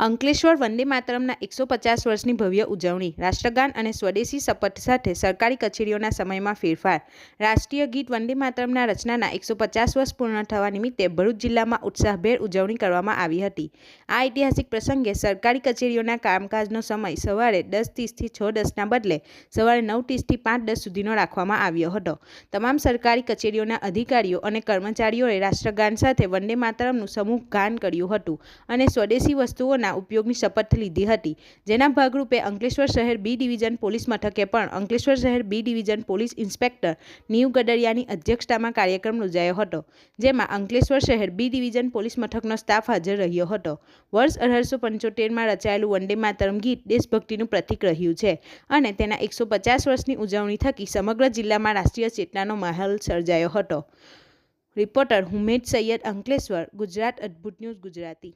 અંકલેશ્વર વંદે માતરમના એકસો પચાસ વર્ષની ભવ્ય ઉજવણી, રાષ્ટ્રગાન અને સ્વદેશી શપથ સાથે સરકારી કચેરીઓના સમયમાં ફેરફાર. રાષ્ટ્રીય ગીત વંદે માતરમના રચનાના એકસો પચાસ વર્ષ પૂર્ણ થવા નિમિત્તે ભરૂચ જિલ્લામાં ઉત્સાહભેર ઉજવણી કરવામાં આવી હતી. આ ઐતિહાસિક પ્રસંગે સરકારી કચેરીઓના કામકાજનો સમય સવારે દસ ત્રીસથી છ દસના બદલે સવારે નવ ત્રીસથી પાંચ દસ સુધીનો રાખવામાં આવ્યો હતો. તમામ સરકારી કચેરીઓના અધિકારીઓ અને કર્મચારીઓએ રાષ્ટ્રગાન સાથે વંદે માતરમનું સમૂહ ગાન કર્યું હતું અને સ્વદેશી વસ્તુઓના ઉપયોગની શપથ લીધી હતી. જેના ભાગરૂપે અંકલેશ્વર શહેર બી ડિવિઝન પોલીસ મથકે પણ અંકલેશ્વર શહેર B division police inspector Neev ગડરિયાની અધ્યક્ષતામાં કાર્યક્રમ યોજાયો હતો, જેમાં અંકલેશ્વર શહેર બી ડિવિઝન પોલીસ મથકનો સ્ટાફ હાજર રહ્યો હતો. વર્ષ અઢારસો પંચોતેરમાં રચાયેલું વંદે માતરમ ગીત દેશભક્તિનું પ્રતીક રહ્યું છે અને તેના એકસો પચાસ વર્ષની ઉજવણી થકી સમગ્ર જિલ્લામાં રાષ્ટ્રીય ચેતનાનો માહોલ સર્જાયો હતો. રિપોર્ટર હુમેદ સૈયદ અંકલેશ્વર, ગુજરાત અદ્ભુત ન્યૂઝ ગુજરાતી.